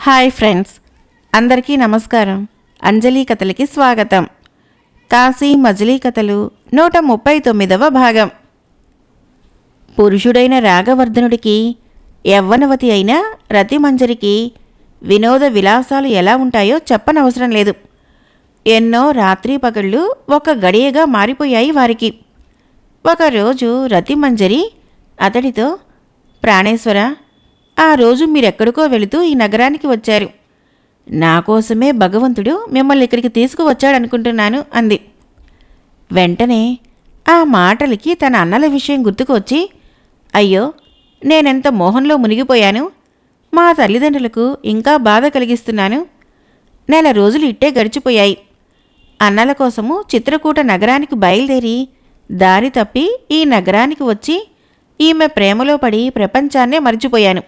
Hi friends అందరికీ నమస్కారం. అంజలి కథలకి స్వాగతం. కాశీ మజిలీ కథలు నూట ముప్పై తొమ్మిదవ భాగం. పురుషుడైన రాగవర్ధనుడికి యవ్వనవతి అయిన రతిమంజరికి వినోద విలాసాలు ఎలా ఉంటాయో చెప్పనవసరం లేదు. ఎన్నో రాత్రి పగళ్ళు ఒక గడియగా మారిపోయాయి వారికి. ఒకరోజు రతిమంజరి అతడితో ప్రాణేశ్వర ఆ రోజు మీరెక్కడికో వెళుతూ ఈ నగరానికి వచ్చారు. నా కోసమే భగవంతుడు మిమ్మల్ని ఇక్కడికి తీసుకువచ్చాడనుకుంటున్నాను అంది. వెంటనే ఆ మాటలకి తన అన్నల విషయం గుర్తుకు వచ్చి అయ్యో నేనెంత మోహంలో మునిగిపోయాను? మా తల్లిదండ్రులకు ఇంకా బాధ కలిగిస్తున్నాను. నెల రోజులు ఇట్టే గడిచిపోయాయి. అన్నల కోసము చిత్రకూట నగరానికి బయలుదేరి దారి తప్పి ఈ నగరానికి వచ్చి ఈమె ప్రేమలో పడి ప్రపంచాన్నే మర్చిపోయాను.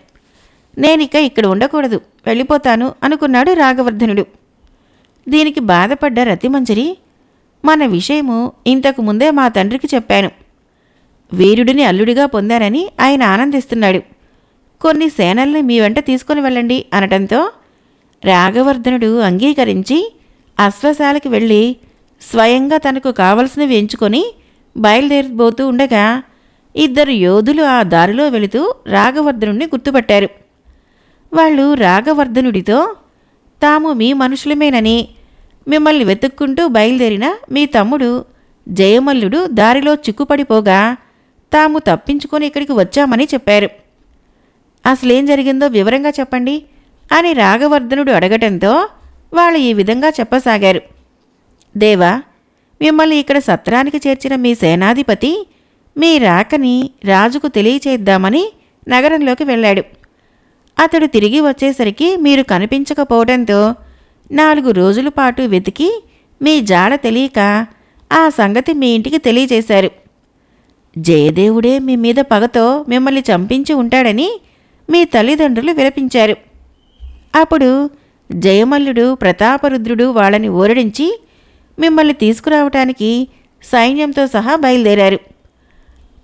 నేనిక ఇక్కడ ఉండకూడదు. వెళ్ళిపోతాను అనుకున్నాడు రాఘవర్ధనుడు. దీనికి బాధపడ్డ రతిమంజరి మన విషయము ఇంతకు ముందే మా తండ్రికి చెప్పాను. వీరుడిని అల్లుడిగా పొందానని ఆయన ఆనందిస్తున్నాడు. కొన్ని సేనల్ని మీ వెంట తీసుకొని వెళ్ళండి అనటంతో రాఘవర్ధనుడు అంగీకరించి అశ్వశాలకి వెళ్ళి స్వయంగా తనకు కావలసినవి ఎంచుకొని బయలుదేరిపోతూ ఉండగా ఇద్దరు యోధులు ఆ దారిలో వెళుతూ రాఘవర్ధనుడిని గుర్తుపట్టారు. వాళ్ళు రాగవర్ధనుడితో తాము మీ మనుషులమేనని మిమ్మల్ని వెతుక్కుంటూ బయలుదేరిన మీ తమ్ముడు జయమల్లుడు దారిలో చిక్కుపడిపోగా తాము తప్పించుకొని ఇక్కడికి వచ్చామని చెప్పారు. అసలేం జరిగిందో వివరంగా చెప్పండి అని రాగవర్ధనుడు అడగటంతో వాళ్ళు ఈ విధంగా చెప్పసాగారు. దేవా మిమ్మల్ని ఇక్కడ సత్రానికి చేర్చిన మీ సేనాధిపతి మీ రాకని రాజుకు తెలియచేద్దామని నగరంలోకి వెళ్ళాడు. అతడు తిరిగి వచ్చేసరికి మీరు కనిపించకపోవడంతో నాలుగు రోజుల పాటు వెతికి మీ జాడ తెలియక ఆ సంగతి మీ ఇంటికి తెలియజేశారు. జయదేవుడే మీ మీద పగతో మిమ్మల్ని చంపించి ఉంటాడని మీ తల్లిదండ్రులు విలపించారు. అప్పుడు జయమల్లుడు ప్రతాపరుద్రుడు వాళ్ళని ఓరడించి మిమ్మల్ని తీసుకురావటానికి సైన్యంతో సహా బయలుదేరారు.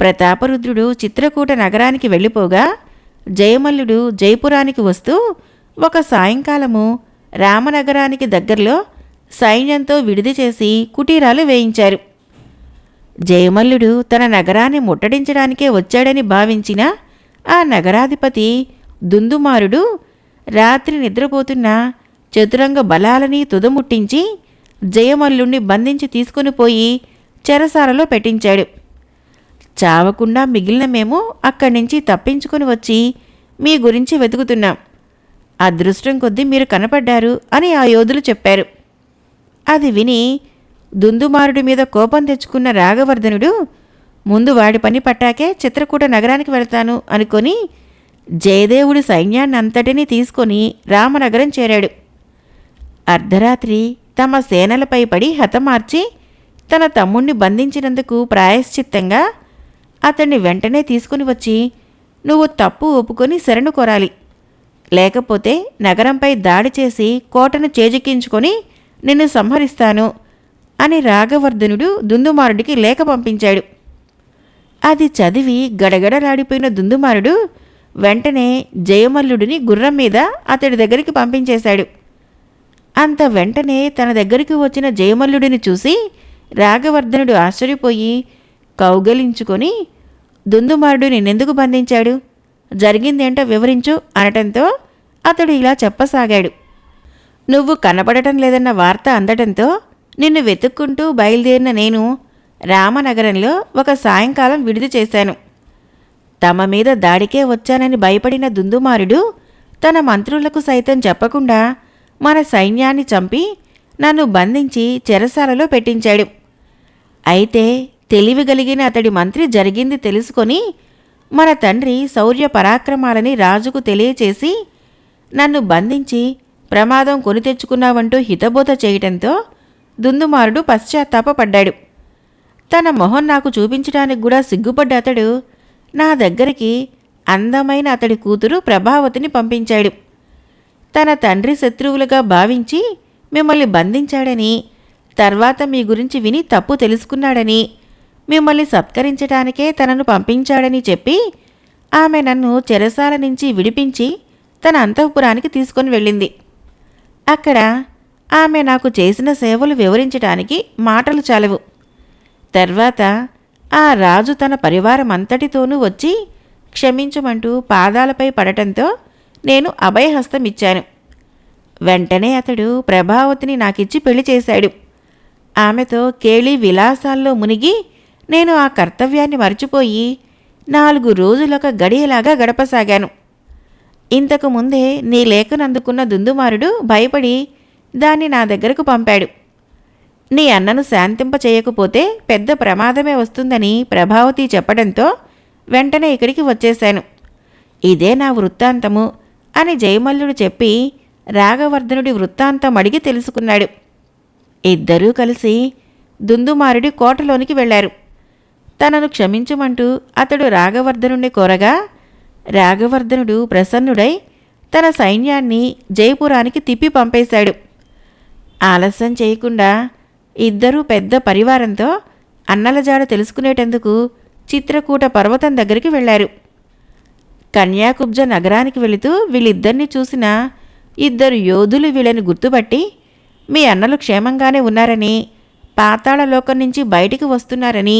ప్రతాపరుద్రుడు చిత్రకూట నగరానికి వెళ్ళిపోగా జయమల్లుడు జైపురానికి వస్తూ ఒక సాయంకాలము రామనగరానికి దగ్గరలో సైన్యంతో విడిది చేసి కుటీరాలు వేయించారు. జయమల్లుడు తన నగరాన్ని ముట్టడించడానికే వచ్చాడని భావించిన ఆ నగరాధిపతి దుందుమారుడు రాత్రి నిద్రపోతున్న చతురంగ బలాలని తుదముట్టించి జయమల్లుణ్ణి బంధించి తీసుకుని పోయి చెరసాలలో పెట్టించాడు. చావకుండా మిగిలిన మేము అక్కడి నుంచి తప్పించుకుని వచ్చి మీ గురించి వెతుకుతున్నాం. అదృష్టం కొద్దీ మీరు కనపడ్డారు అని ఆ యోధులు చెప్పారు. అది విని దుందుమారుడి మీద కోపం తెచ్చుకున్న రాఘవర్ధనుడు ముందు వాడి పని పట్టాకే చిత్రకూట నగరానికి వెళతాను అనుకొని జయదేవుడి సైన్యాన్ని అంతటినీ తీసుకొని రామనగరం చేరాడు. అర్ధరాత్రి తమ సేనలపై పడి హతమార్చి తన తమ్ముణ్ణి బంధించినందుకు ప్రాయశ్చిత్తంగా అతన్ని వెంటనే తీసుకుని వచ్చి నువ్వు తప్పు ఒప్పుకొని శరణు కోరాలి. లేకపోతే నగరంపై దాడి చేసి కోటను చేజిక్కించుకొని నిన్ను సంహరిస్తాను అని రాఘవర్ధనుడు దుందుమారుడికి లేఖ పంపించాడు. అది చదివి గడగడలాడిపోయిన దుందుమారుడు వెంటనే జయమల్లుడిని గుర్రం మీద అతడి దగ్గరికి పంపించేశాడు. అంత వెంటనే తన దగ్గరికి వచ్చిన జయమల్లుడిని చూసి రాఘవర్ధనుడు ఆశ్చర్యపోయి కౌగలించుకొని దుందుమారుడు నిన్నెందుకు బంధించాడు? జరిగిందేంటో వివరించు అనటంతో అతడు ఇలా చెప్పసాగాడు. నువ్వు కనపడటం లేదన్న వార్త అందటంతో నిన్ను వెతుక్కుంటూ బయలుదేరిన నేను రామనగరంలో ఒక సాయంకాలం విడిది చేశాను. తమ మీద దాడికే వచ్చానని భయపడిన దుందుమారుడు తన మంత్రులకు సైతం చెప్పకుండా మన సైన్యాన్ని చంపి నన్ను బంధించి చెరసాలలో పెట్టించాడు. అయితే తెలివి కలిగిన అతడి మంత్రి జరిగింది తెలుసుకొని మన తండ్రి శౌర్య పరాక్రమాలని రాజుకు తెలియచేసి నన్ను బంధించి ప్రమాదం కొని తెచ్చుకున్నావంటూ హితబోధ చేయటంతో దుందుమారుడు పశ్చాత్తాపపడ్డాడు. తన మొహం నాకు చూపించడానికి కూడా సిగ్గుపడ్డ అతడు నా దగ్గరికి అందమైన అతడి కూతురు ప్రభావతిని పంపించాడు. తన తండ్రి శత్రువులుగా భావించి మిమ్మల్ని బంధించాడని తర్వాత మీ గురించి విని తప్పు తెలుసుకున్నాడని మిమ్మల్ని సత్కరించడానికే తనను పంపించాడని చెప్పి ఆమె నన్ను చెరసాల నుంచి విడిపించి తన అంతఃపురానికి తీసుకొని వెళ్ళింది. అక్కడ ఆమె నాకు చేసిన సేవలు వివరించటానికి మాటలు చాలవు. తర్వాత ఆ రాజు తన పరివారం అంతటితోనూ వచ్చి క్షమించమంటూ పాదాలపై పడటంతో నేను అభయహస్తం ఇచ్చాను వెంటనే అతడు ప్రభావతిని నాకిచ్చి పెళ్ళి చేశాడు. ఆమెతో కేళి విలాసాల్లో మునిగి నేను ఆ కర్తవ్యాన్ని మర్చిపోయి నాలుగు రోజులొక గడియలాగా గడపసాగాను. ఇంతకు ముందే నీ లేఖనందుకున్న దుందుమారుడు భయపడి దాన్ని నా దగ్గరకు పంపాడు. నీ అన్నను శాంతింప చేయకపోతే పెద్ద ప్రమాదమే వస్తుందని ప్రభావతి చెప్పడంతో వెంటనే ఇక్కడికి వచ్చేశాను. ఇదే నా వృత్తాంతము అని జయమల్లుడు చెప్పి రాగవర్ధనుడి వృత్తాంతం అడిగి తెలుసుకున్నాడు. ఇద్దరూ కలిసి దుందుమారుడి కోటలోనికి వెళ్ళారు తనను క్షమించమంటూ అతడు రాఘవర్ధనుడిని కోరగా రాఘవర్ధనుడు ప్రసన్నుడై తన సైన్యాన్ని జయపురానికి తిప్పి పంపేశాడు. ఆలస్యం చేయకుండా ఇద్దరూ పెద్ద పరివారంతో అన్నలజాడ తెలుసుకునేటందుకు చిత్రకూట పర్వతం దగ్గరికి వెళ్ళారు. కన్యాకుబ్జ నగరానికి వెళుతూ వీళ్ళిద్దరిని చూసిన ఇద్దరు యోధులు వీళ్ళని గుర్తుపట్టి మీ అన్నలు క్షేమంగానే ఉన్నారని పాతాళలోకం నుంచి బయటికి వస్తున్నారని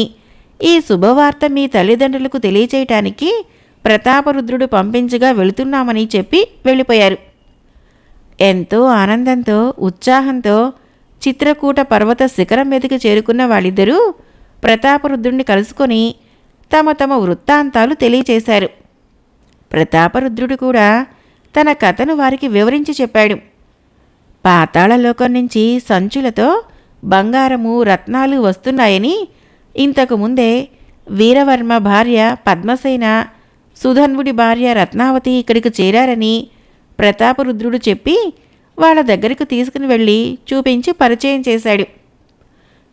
ఈ శుభవార్త మీ తల్లిదండ్రులకు తెలియచేయటానికి ప్రతాపరుద్రుడు పంపించగా వెళుతున్నామని చెప్పి వెళ్ళిపోయారు. ఎంతో ఆనందంతో ఉత్సాహంతో చిత్రకూట పర్వత శిఖరం మీదకి చేరుకున్న వాళ్ళిద్దరూ ప్రతాపరుద్రుణ్ణి కలుసుకొని తమ తమ వృత్తాంతాలు తెలియచేశారు. ప్రతాపరుద్రుడు కూడా తన కథను వారికి వివరించి చెప్పాడు. పాతాళలోకం నుంచి సంచులతో బంగారము రత్నాలు వస్తున్నాయని ఇంతకు ముందే వీరవర్మ భార్య పద్మసేన సుధన్వుడి భార్య రత్నావతి ఇక్కడికి చేరారని ప్రతాపరుద్రుడు చెప్పి వాళ్ళ దగ్గరికి తీసుకుని వెళ్ళి చూపించి పరిచయం చేశాడు.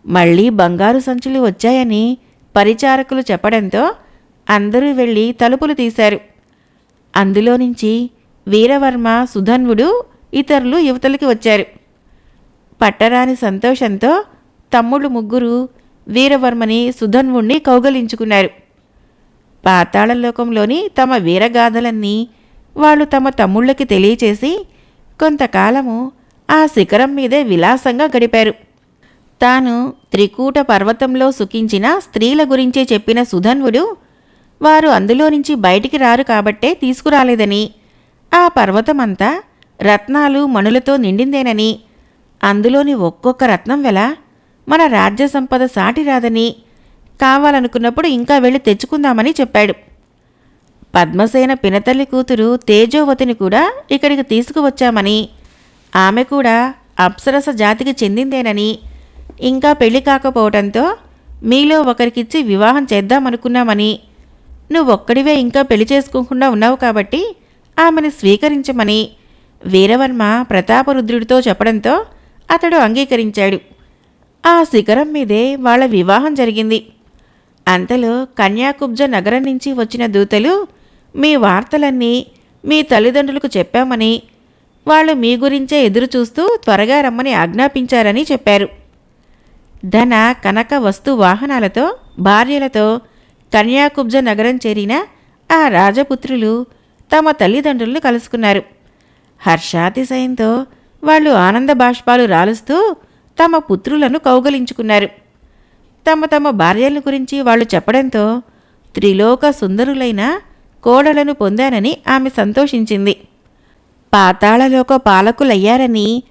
మళ్ళీ బంగారు సంచులు వచ్చాయని పరిచారకులు చెప్పడంతో అందరూ వెళ్ళి తలుపులు తీశారు. అందులో నుంచి వీరవర్మ సుధన్వుడు ఇతరులు యువతలకి వచ్చారు. పట్టరాని సంతోషంతో తమ్ముడు ముగ్గురు వీరవర్మని సుధన్వుణ్ణి కౌగలించుకున్నారు. పాతాళలోకంలోని తమ వీరగాథలన్నీ వాళ్ళు తమ తమ్ముళ్ళకి తెలియచేసి కొంతకాలము ఆ శిఖరం మీదే విలాసంగా గడిపారు. తాను త్రికూట పర్వతంలో సుఖించిన స్త్రీల గురించే చెప్పిన సుధన్వుడు వారు అందులో నుంచి బయటికి రారు కాబట్టే తీసుకురాలేదని ఆ పర్వతమంతా రత్నాలు మణులతో నిండిందేనని అందులోని ఒక్కొక్క రత్నం వెల మన రాజ్య సంపద సాటి రాదని కావాలనుకున్నప్పుడు ఇంకా వెళ్ళి తెచ్చుకుందామని చెప్పాడు. పద్మసేన పినతల్లి కూతురు తేజోవతిని కూడా ఇక్కడికి తీసుకువచ్చామని ఆమె కూడా అప్సరస జాతికి చెందిందేనని ఇంకా పెళ్ళి కాకపోవడంతో మీలో ఒకరికిచ్చి వివాహం చేద్దామనుకున్నామని నువ్వొక్కడివే ఇంకా పెళ్ళి చేసుకోకుండా ఉన్నావు కాబట్టి ఆమెను స్వీకరించమని వీరవర్మ ప్రతాపరుద్రుడితో చెప్పడంతో అతడు అంగీకరించాడు. ఆ శిఖరం మీదే వాళ్ళ వివాహం జరిగింది. అంతలో కన్యాకుబ్జ నగరం నుంచి వచ్చిన దూతలు మీ వార్తలన్నీ మీ తల్లిదండ్రులకు చెప్పామని వాళ్ళు మీ గురించే ఎదురు చూస్తూ త్వరగా రమ్మని ఆజ్ఞాపించారని చెప్పారు. ధన కనక వస్తు వాహనాలతో భార్యలతో కన్యాకుబ్జ నగరం చేరిన ఆ రాజపుత్రులు తమ తల్లిదండ్రులను కలుసుకున్నారు. హర్షాతిశయంతో వాళ్ళు ఆనంద బాష్పాలు రాలుస్తూ తమ పుత్రులను కౌగలించుకున్నారు. తమ తమ భార్యల గురించి వాళ్ళు చెప్పడంతో త్రిలోక సుందరులైన కోడలను పొందానని ఆమె సంతోషించింది. పాతాళలోక పాలకులయ్యారని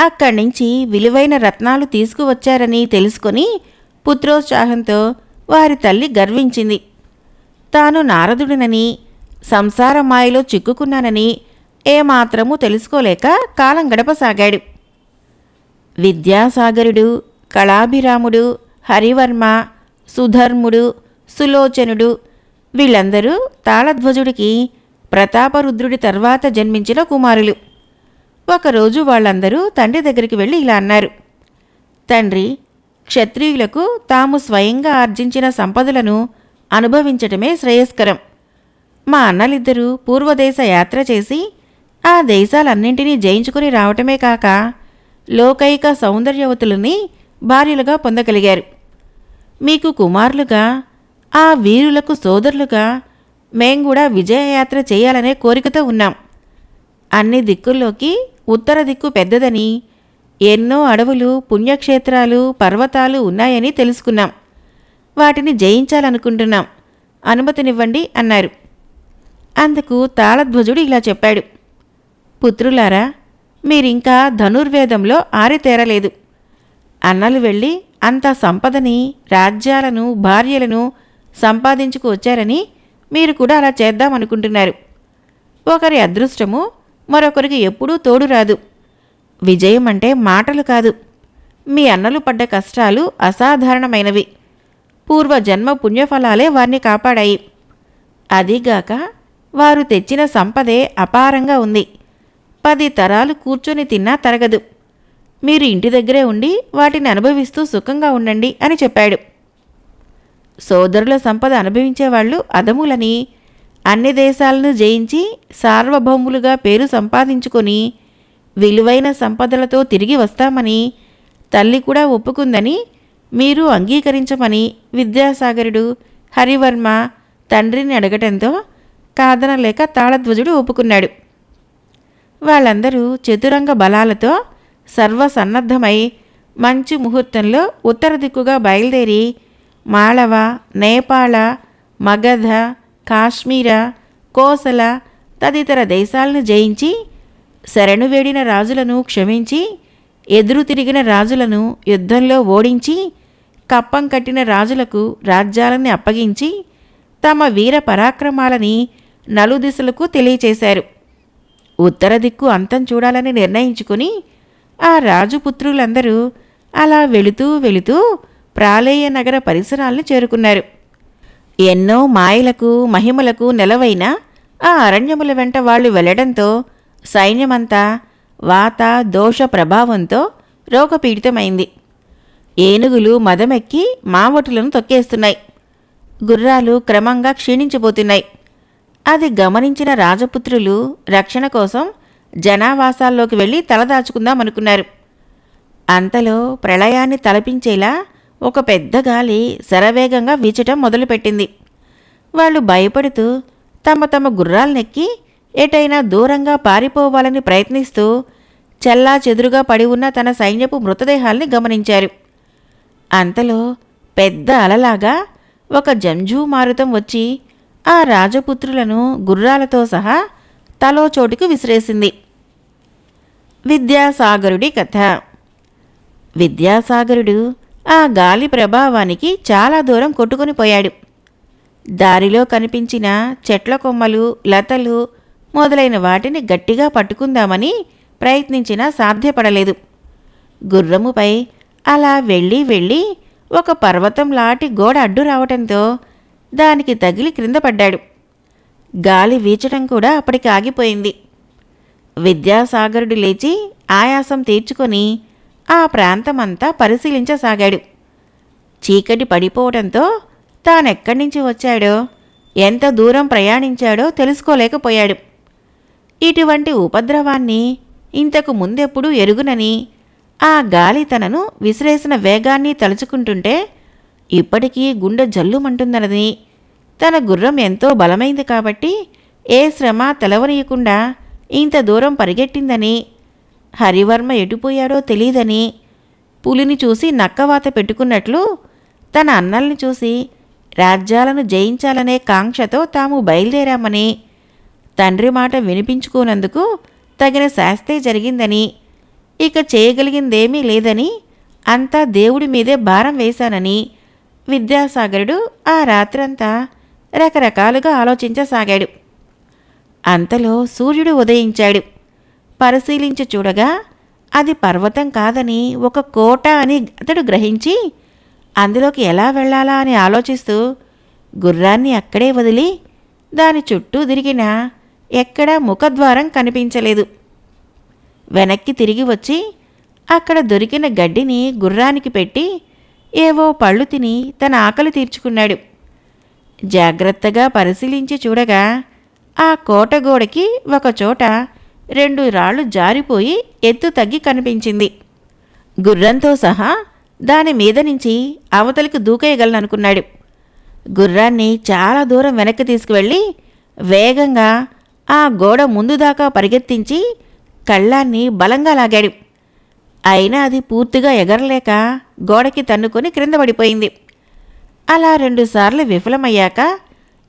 అక్కడి నుంచి విలువైన రత్నాలు తీసుకువచ్చారని తెలుసుకొని పుత్రోత్సాహంతో వారి తల్లి గర్వించింది. తాను నారదుడినని సంసార మాయలో చిక్కుకున్నానని ఏమాత్రమూ తెలుసుకోలేక కాలం గడపసాగాడు. విద్యాసాగరుడు కళాభిరాముడు హరివర్మ సుధర్ముడు సులోచనుడు. వీళ్ళందరూ తాళధ్వజుడికి ప్రతాపరుద్రుడి తర్వాత జన్మించిన కుమారులు. ఒకరోజు వాళ్ళందరూ తండ్రి దగ్గరికి వెళ్ళి ఇలా అన్నారు. తండ్రి క్షత్రియులకు తాము స్వయంగా ఆర్జించిన సంపదలను అనుభవించటమే శ్రేయస్కరం. మా అన్నలిద్దరూ పూర్వదేశ యాత్ర చేసి ఆ దేశాలన్నింటినీ జయించుకుని రావటమే కాక లోకైక సౌందర్యవతులని భార్యలుగా పొందగలిగారు. మీకు కుమారులుగా ఆ వీరులకు సోదరులుగా మేం కూడా విజయయాత్ర చేయాలనే కోరికతో ఉన్నాం. అన్ని దిక్కుల్లోకి ఉత్తర దిక్కు పెద్దదని ఎన్నో అడవులు పుణ్యక్షేత్రాలు పర్వతాలు ఉన్నాయని తెలుసుకున్నాం. వాటిని జయించాలనుకుంటున్నాం. అనుమతినివ్వండి అన్నారు. అందుకు తాళధ్వజుడు ఇలా చెప్పాడు. పుత్రులారా మీరింకా ధనుర్వేదంలో ఆరితేరలేదు. అన్నలు వెళ్ళి అంత సంపదని రాజ్యాలను భార్యలను సంపాదించుకు వచ్చారని మీరు కూడా అలా చేద్దామనుకుంటున్నారు. ఒకరి అదృష్టము మరొకరికి ఎప్పుడూ తోడు రాదు. విజయం అంటే మాటలు కాదు. మీ అన్నలు పడ్డ కష్టాలు అసాధారణమైనవి. పూర్వజన్మ పుణ్యఫలాలే వారిని కాపాడాయి. అదీగాక వారు తెచ్చిన సంపదే అపారంగా ఉంది. పది తరాలు కూర్చొని తిన్నా తరగదు. మీరు ఇంటి దగ్గరే ఉండి వాటిని అనుభవిస్తూ సుఖంగా ఉండండి అని చెప్పాడు. సోదరుల సంపద అనుభవించేవాళ్ళు అదములని అన్ని దేశాలను జయించి సార్వభౌములుగా పేరు సంపాదించుకొని విలువైన సంపదలతో తిరిగి వస్తామని తల్లి కూడా ఒప్పుకుందని మీరు అంగీకరించమని విద్యాసాగరుడు హరివర్మ తండ్రిని అడగటంతో కాదనలేక తాళధ్వజుడు ఒప్పుకున్నాడు. వాళ్ళందరూ చతురంగ బలాలతో సర్వసన్నద్ధమై మంచు ముహూర్తంలో ఉత్తర దిక్కుగా బయలుదేరి మాళవ నేపాళ మగధ కాశ్మీర కోసల తదితర దేశాలను జయించి శరణు వేడిన రాజులను క్షమించి ఎదురు తిరిగిన రాజులను యుద్ధంలో ఓడించి కప్పం కట్టిన రాజులకు రాజ్యాలని అప్పగించి తమ వీర పరాక్రమాలని నలుదిశలకు తెలియచేశారు. ఉత్తర దిక్కు అంతం చూడాలని నిర్ణయించుకుని ఆ రాజుపుత్రులందరూ అలా వెళుతూ వెళుతూ ప్రాళేయ నగర పరిసరాలను చేరుకున్నారు. ఎన్నో మాయలకు మహిమలకు నెలవైన ఆ అరణ్యముల వెంట వాళ్ళు వెళ్ళడంతో సైన్యమంతా వాత దోష ప్రభావంతో రోగపీడితమైంది. ఏనుగులు మదమెక్కి మావటులను తొక్కేస్తున్నాయి. గుర్రాలు క్రమంగా క్షీణించిపోతున్నాయి అది గమనించిన రాజపుత్రులు రక్షణ కోసం జనావాసాల్లోకి వెళ్ళి తలదాచుకుందామనుకున్నారు అంతలో ప్రళయాన్ని తలపించేలా ఒక పెద్ద గాలి శరవేగంగా వీచటం మొదలుపెట్టింది. వాళ్ళు భయపడుతూ తమ తమ గుర్రాలనెక్కి ఎటైనా దూరంగా పారిపోవాలని ప్రయత్నిస్తూ చల్లా చెదురుగా పడి ఉన్న తన సైన్యపు మృతదేహాల్ని గమనించారు. అంతలో పెద్ద అలలాగా ఒక జంజూ మారుతం వచ్చి ఆ రాజపుత్రులను గుర్రాలతో సహా తలో చోటుకు విసిరేసింది. విద్యాసాగరుడి కథ. విద్యాసాగరుడు ఆ గాలి ప్రభావానికి చాలా దూరం కొట్టుకొని పోయాడు. దారిలో కనిపించిన చెట్ల కొమ్మలు లతలు మొదలైన వాటిని గట్టిగా పట్టుకుందామని ప్రయత్నించినా సాధ్యపడలేదు. గుర్రముపై అలా వెళ్ళి వెళ్ళి ఒక పర్వతం లాంటి గోడ అడ్డు రావటంతో దానికి తగిలి క్రింద పడ్డాడు. గాలి వీచడం కూడా అప్పటికి ఆగిపోయింది. విద్యాసాగరుడు లేచి ఆయాసం తీర్చుకొని ఆ ప్రాంతమంతా పరిశీలించసాగాడు. చీకటి పడిపోవడంతో తానెక్కడి నుంచి వచ్చాడో ఎంత దూరం ప్రయాణించాడో తెలుసుకోలేకపోయాడు. ఇటువంటి ఉపద్రవాన్ని ఇంతకు ముందెప్పుడు ఎరుగునని ఆ గాలి తనను విసిరేసిన వేగాన్ని తలుచుకుంటుంటే ఇప్పటికీ గుండె జల్లుమంటున్నదని తన గుర్రం ఎంతో బలమైంది కాబట్టి ఏ శ్రమ తెలవనీయకుండా ఇంత దూరం పరిగెట్టిందని హరివర్మ ఎటుపోయాడో తెలియదని పులిని చూసి నక్కవాత పెట్టుకున్నట్లు తన అన్నల్ని చూసి రాజ్యాలను జయించాలనే కాంక్షతో తాము బయలుదేరామని తండ్రి మాట వినిపించుకోనందుకు తగిన శాస్తే జరిగిందని ఇక చేయగలిగిందేమీ లేదని అంతా దేవుడి మీదే భారం వేశానని విద్యాసాగరుడు ఆ రాత్రంతా రకరకాలుగా ఆలోచించసాగాడు. అంతలో సూర్యుడు ఉదయించాడు. పరిశీలించి చూడగా అది పర్వతం కాదని ఒక కోట అని అతడు గ్రహించి అందులోకి ఎలా వెళ్ళాలా అని ఆలోచిస్తూ గుర్రాన్ని అక్కడే వదిలి దాని చుట్టూ తిరిగినా ఎక్కడా ముఖద్వారం కనిపించలేదు. వెనక్కి తిరిగి వచ్చి అక్కడ దొరికిన గడ్డిని గుర్రానికి పెట్టి ఏవో పళ్ళు తిని తన ఆకలి తీర్చుకున్నాడు. జాగ్రత్తగా పరిశీలించి చూడగా ఆ కోటగోడకి ఒకచోట రెండు రాళ్ళు జారిపోయి ఎత్తు తగ్గి కనిపించింది. గుర్రంతో సహా దాని మీద నుంచి అవతలికి దూకేయగలననుకున్నాడు. గుర్రాన్ని చాలా దూరం వెనక్కి తీసుకువెళ్ళి వేగంగా ఆ గోడ ముందు దాకా పరిగెత్తించి కళ్ళాన్ని బలంగా లాగాడు. అయినా అది పూర్తిగా ఎగరలేక గోడకి తన్నుకొని క్రింద పడిపోయింది. అలా రెండుసార్లు విఫలమయ్యాక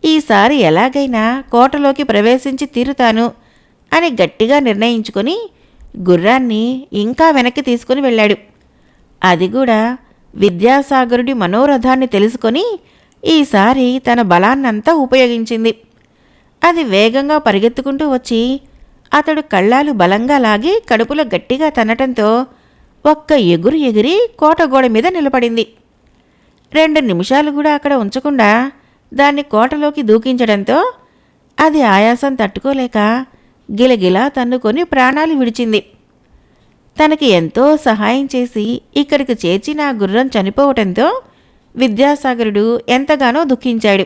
ఈసారి ఎలాగైనా కోటలోకి ప్రవేశించి తీరుతాను అని గట్టిగా నిర్ణయించుకొని గుర్రాన్ని ఇంకా వెనక్కి తీసుకుని వెళ్ళాడు. అది కూడా విద్యాసాగరుడి మనోరథాన్ని తెలుసుకొని ఈసారి తన బలాన్నంతా ఉపయోగించింది. అది వేగంగా పరిగెత్తుకుంటూ వచ్చి అతడు కళ్ళాలు బలంగా లాగి కడుపులో గట్టిగా తన్నటంతో ఒక్క ఎగురు ఎగిరి కోట గోడ మీద నిలబడింది. రెండు నిమిషాలు కూడా అక్కడ ఉంచకుండా దాన్ని కోటలోకి దూకించడంతో అది ఆయాసం తట్టుకోలేక గిలగిలా తన్నుకొని ప్రాణాలు విడిచింది. తనకి ఎంతో సహాయం చేసి ఇక్కడికి చేర్చిన ఆ గుర్రం చనిపోవటంతో విద్యాసాగరుడు ఎంతగానో దుఃఖించాడు.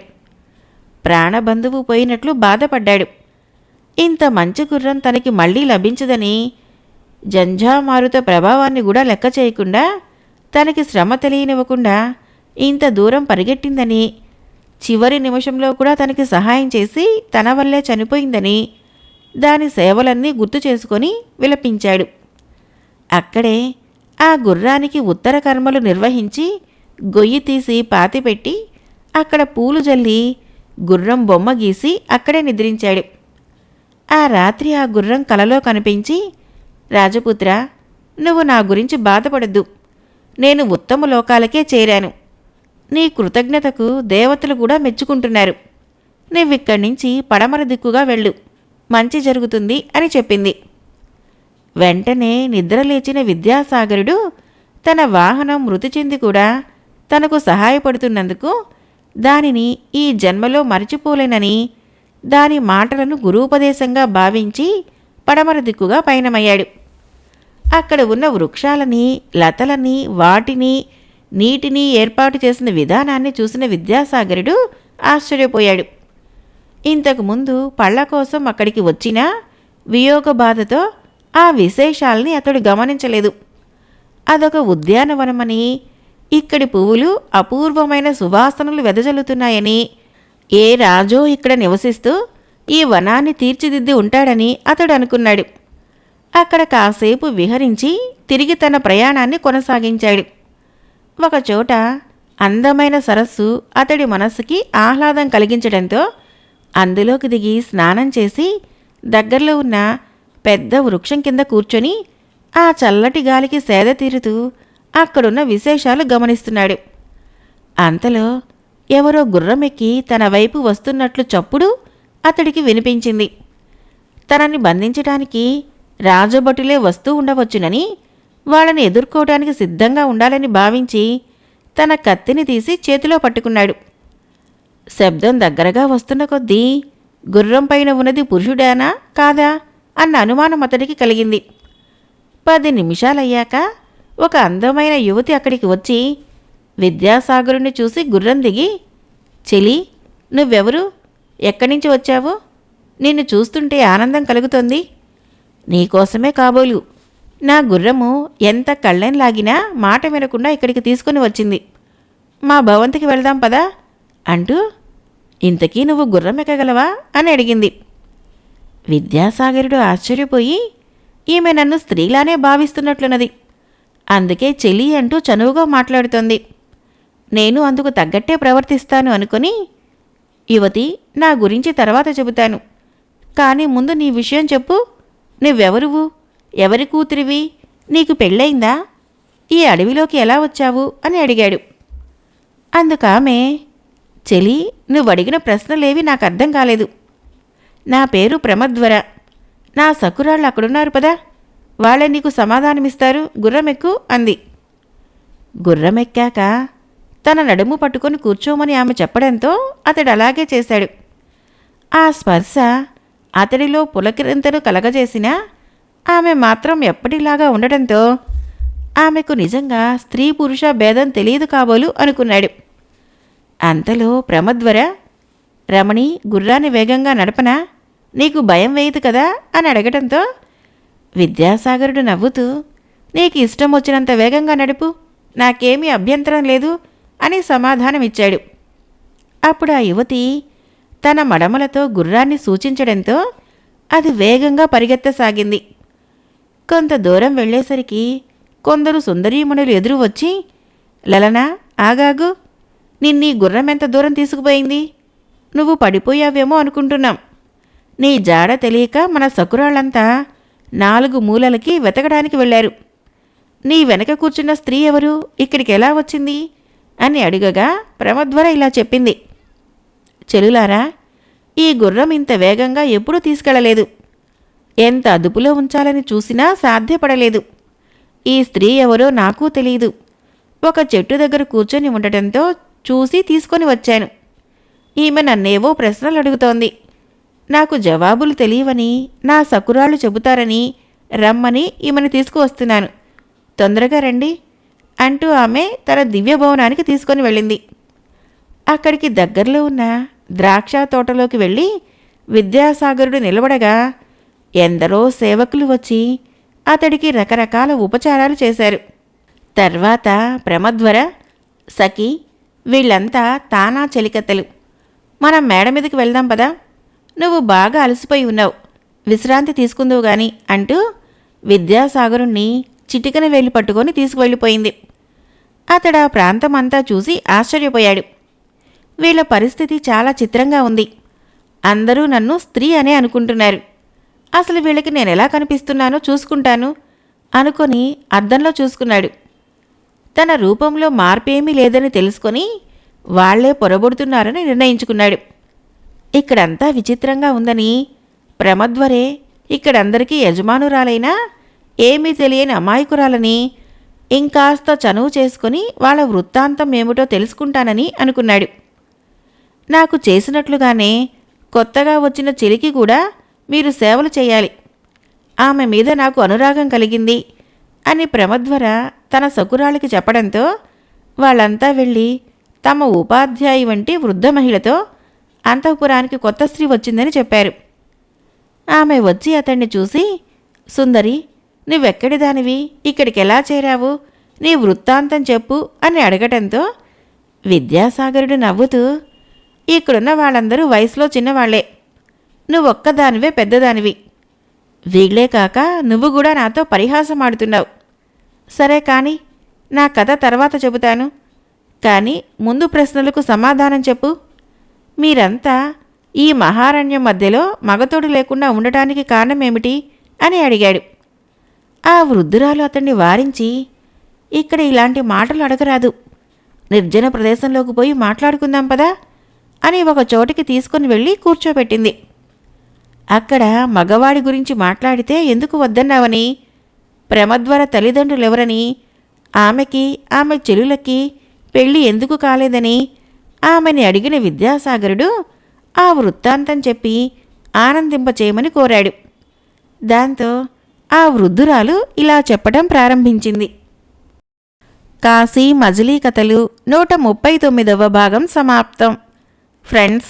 ప్రాణబంధువు పోయినట్లు బాధపడ్డాడు. ఇంత మంచి గుర్రం తనకి మళ్ళీ లభించదని జంఝామారుత ప్రభావాన్ని కూడా లెక్క చేయకుండా తనకి శ్రమ తెలియనివ్వకుండా ఇంత దూరం పరిగెట్టిందని చివరి నిమిషంలో కూడా తనకి సహాయం చేసి తన వల్లే చనిపోయిందని దాని సేవలన్నీ గుర్తు చేసుకొని విలపించాడు. అక్కడే ఆ గుర్రానికి ఉత్తర కర్మలు నిర్వహించి గొయ్యి తీసి పాతిపెట్టి అక్కడ పూలు జల్లి గుర్రం బొమ్మ గీసి అక్కడే నిద్రించాడు. ఆ రాత్రి ఆ గుర్రం కలలో కనిపించి రాజపుత్ర నువ్వు నా గురించి బాధపడద్దు. నేను ఉత్తమ లోకాలకే చేరాను. నీ కృతజ్ఞతకు దేవతలు కూడా మెచ్చుకుంటున్నారు. నువ్విక్కడి నుంచి పడమర దిక్కుగా వెళ్ళు. మంచి జరుగుతుంది అని చెప్పింది. వెంటనే నిద్రలేచిన విద్యాసాగరుడు తన వాహనం మృతి చెంది కూడా తనకు సహాయపడుతున్నందుకు దానిని ఈ జన్మలో మరచిపోలేనని దాని మాటలను గురూపదేశంగా భావించి పడమర దిక్కుగా పయనమయ్యాడు. అక్కడ ఉన్న వృక్షాలని లతలని వాటిని నీటిని ఏర్పాటు చేసిన విధానాన్ని చూసిన విద్యాసాగరుడు ఆశ్చర్యపోయాడు. ఇంతకుముందు పళ్ళ కోసం అక్కడికి వచ్చినా వియోగ బాధతో ఆ విశేషాల్ని అతడు గమనించలేదు. అదొక ఉద్యానవనమని ఇక్కడి పువ్వులు అపూర్వమైన సువాసనలు వెదజల్లుతున్నాయని ఏ రాజో ఇక్కడ నివసిస్తూ ఈ వనాన్ని తీర్చిదిద్ది ఉంటాడని అతడు అనుకున్నాడు అక్కడ కాసేపు విహరించి తిరిగి తన ప్రయాణాన్ని కొనసాగించాడు. ఒకచోట అందమైన సరస్సు అతడి మనస్సుకి ఆహ్లాదం కలిగించడంతో అందులోకి దిగి స్నానం చేసి దగ్గరలో ఉన్న పెద్ద వృక్షం కింద కూర్చొని ఆ చల్లటి గాలికి సేద తీరుతూ అక్కడున్న విశేషాలు గమనిస్తున్నాడు. అంతలో ఎవరో గుర్రమెక్కి తన వైపు వస్తున్నట్లు చప్పుడు అతడికి వినిపించింది. తనని బంధించడానికి రాజభటులే వస్తూ ఉండవచ్చునని వాళ్ళని ఎదుర్కోవడానికి సిద్ధంగా ఉండాలని భావించి తన కత్తిని తీసి చేతిలో పట్టుకున్నాడు. శబ్దం దగ్గరగా వస్తున్న కొద్దీ గుర్రం పైన ఉన్నది పురుషుడానా కాదా అన్న అనుమానం అతడికి కలిగింది. పది నిమిషాలయ్యాక ఒక అందమైన యువతి అక్కడికి వచ్చి విద్యాసాగరుణ్ణి చూసి గుర్రం దిగి చెలి నువ్వెవరు? ఎక్కడి నుంచి వచ్చావు? నిన్ను చూస్తుంటే ఆనందం కలుగుతోంది. నీకోసమే కాబోలు. నా గుర్రము ఎంత కళ్ళెం లాగినా మాట వినకుండా ఇక్కడికి తీసుకుని వచ్చింది. మా భవంతికి వెళ్దాం పదా? అంటూ ఇంతకీ నువ్వు గుర్రం ఎక్కగలవా? అని అడిగింది. విద్యాసాగరుడు ఆశ్చర్యపోయి ఈమె నన్ను స్త్రీలానే భావిస్తున్నట్లున్నది. అందుకే చెలి అంటూ చనువుగా మాట్లాడుతోంది. నేను అందుకు తగ్గట్టే ప్రవర్తిస్తాను అనుకొని యువతి నా గురించి తర్వాత చెబుతాను. కానీ ముందు నీ విషయం చెప్పు. నువ్వెవరువు? ఎవరి కూతురివి? నీకు పెళ్ళయిందా? ఈ అడవిలోకి ఎలా వచ్చావు? అని అడిగాడు. అందుకామె చెలి నువ్వు అడిగిన ప్రశ్నలేవి నాకు అర్థం కాలేదు. నా పేరు ప్రమద్వర నా సకురాళ్ళు అక్కడున్నారు పదా? వాళ్ళే నీకు సమాధానమిస్తారు? గుర్రమెక్కు? అంది. గుర్రమెక్కాక తన నడుము పట్టుకొని కూర్చోమని ఆమె చెప్పడంతో అతడు అలాగే చేశాడు. ఆ స్పర్శ అతడిలో పులకిరింతను కలగజేసినా ఆమె మాత్రం ఎప్పటిలాగా ఉండడంతో ఆమెకు నిజంగా స్త్రీ పురుష భేదం తెలియదు కాబోలు అనుకున్నాడు. అంతలో ప్రమద్వర రమణి గుర్రాన్ని వేగంగా నడపనా? నీకు భయం వేయదు కదా? అని అడగటంతో విద్యాసాగరుడు నవ్వుతూ నీకు ఇష్టం వచ్చినంత వేగంగా నడుపు. నాకేమీ అభ్యంతరం లేదు. అని సమాధానమిచ్చాడు. అప్పుడు ఆ యువతి తన మడమలతో గుర్రాన్ని సూచించడంతో అది వేగంగా పరిగెత్తసాగింది. కొంత దూరం వెళ్ళేసరికి కొందరు సుందరీమణులు ఎదురు వచ్చి లలనా ఆగాగు. నిన్నీ గుర్రం ఎంత దూరం తీసుకుపోయింది? నువ్వు పడిపోయావేమో అనుకుంటున్నాం. నీ జాడ తెలియక మన సకురాళ్ళంతా నాలుగు మూలలకి వెతకడానికి వెళ్ళారు. నీ వెనక కూర్చున్న స్త్రీ ఎవరు? ఇక్కడికి ఎలా వచ్చింది? అని అడుగగా ప్రమధ్వర ఇలా చెప్పింది. చెలులారా ఈ గుర్రం ఇంత వేగంగా ఎప్పుడూ తీసుకెళ్ళలేదు ఎంత అదుపులో ఉంచాలని చూసినా సాధ్యపడలేదు. ఈ స్త్రీ ఎవరో నాకు తెలియదు ఒక చెట్టు దగ్గర కూర్చొని ఉండటంతో చూసి తీసుకొని వచ్చాను. ఈమె నన్నేవో ప్రశ్నలు అడుగుతోంది. నాకు జవాబులు తెలియవని నా సకురాళ్ళు చెబుతారని రమ్మని ఈమెను తీసుకువస్తున్నాను. తొందరగా రండి. అంటూ ఆమె తన దివ్య భవనానికి తీసుకొని వెళ్ళింది. అక్కడికి దగ్గరలో ఉన్న ద్రాక్ష తోటలోకి వెళ్ళి విద్యాసాగరుడు నిలబడగా ఎందరో సేవకులు వచ్చి అతడికి రకరకాల ఉపచారాలు చేశారు. తర్వాత ప్రమద్వర సఖి వీళ్ళంతా తానా చెలికత్తెలు. మనం మేడ మీదకి వెళ్దాం పదా. నువ్వు బాగా అలసిపోయి ఉన్నావు. విశ్రాంతి తీసుకుందువు గాని అంటూ విద్యాసాగరుణ్ణి చిటికన వేలు పట్టుకొని తీసుకువెళ్ళిపోయింది. అతడు ఆ ప్రాంతం అంతా చూసి ఆశ్చర్యపోయాడు. వీళ్ళ పరిస్థితి చాలా చిత్రంగా ఉంది. అందరూ నన్ను స్త్రీ అనే అనుకుంటున్నారు. అసలు వీళ్ళకి నేను ఎలా కనిపిస్తున్నానో చూసుకుంటాను అనుకొని అద్దంలో చూసుకున్నాడు. తన రూపంలో మార్పేమీ లేదని తెలుసుకొని వాళ్ళే పొరబడుతున్నారని నిర్ణయించుకున్నాడు. ఇక్కడంతా విచిత్రంగా ఉందని ప్రమద్వరే ఇక్కడందరికీ యజమానురాలైనా ఏమీ తెలియని అమాయకురాలని ఇంకాస్త చనువు చేసుకుని వాళ్ళ వృత్తాంతం ఏమిటో తెలుసుకుంటానని అనుకున్నాడు. నాకు చేసినట్లుగానే కొత్తగా వచ్చిన చెలికి కూడా మీరు సేవలు చేయాలి. ఆమె మీద నాకు అనురాగం కలిగింది అని ప్రమద్వర తన సకురాలకి చెప్పడంతో వాళ్ళంతా వెళ్ళి తమ ఉపాధ్యాయు వంటి వృద్ధ మహిళతో అంతఃపురానికి కొత్త స్త్రీ వచ్చిందని చెప్పారు. ఆమె వచ్చి అతన్ని చూసి సుందరి నువ్వెక్కడి దానివి? ఇక్కడికి ఎలా చేరావు? నీ వృత్తాంతం చెప్పు అని అడగటంతో విద్యాసాగరుడు నవ్వుతూ ఇక్కడున్న వాళ్ళందరూ వయసులో చిన్నవాళ్ళే. నువ్వొక్కదానివే పెద్దదానివి. వీళ్ళే కాక నువ్వు కూడా నాతో పరిహాసం ఆడుతున్నావు సరే కాని నా కథ తర్వాత చెబుతాను. కానీ ముందు ప్రశ్నలకు సమాధానం చెప్పు. మీరంతా ఈ మహారణ్యం మధ్యలో మగతోడు లేకుండా ఉండటానికి కారణమేమిటి? అని అడిగాడు. ఆ వృద్ధురాలు అతన్ని వారించి ఇక్కడ ఇలాంటి మాటలు అడగరాదు. నిర్జన ప్రదేశంలోకి పోయి మాట్లాడుకుందాం పదా అని ఒక చోటికి తీసుకొని వెళ్ళి కూర్చోబెట్టింది. అక్కడ మగవాడి గురించి మాట్లాడితే ఎందుకు వద్దన్నావని ప్రమద్వర తల్లిదండ్రులెవరని ఆమెకి ఆమె చెలులకి పెళ్ళి ఎందుకు కాలేదని ఆమెని అడిగిన విద్యాసాగరుడు ఆ వృత్తాంతం చెప్పి ఆనందింపచేయమని కోరాడు. దాంతో ఆ వృద్ధురాలు ఇలా చెప్పడం ప్రారంభించింది. కాశీ మజిలీ కథలు నూట ముప్పై తొమ్మిదవ భాగం సమాప్తం. ఫ్రెండ్స్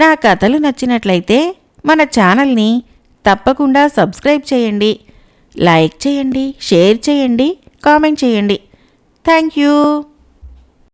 నా కథలు నచ్చినట్లయితే మన ఛానల్ని తప్పకుండా సబ్స్క్రైబ్ చేయండి. లైక్ చేయండి షేర్ చేయండి కామెంట్ చేయండి. Thank you.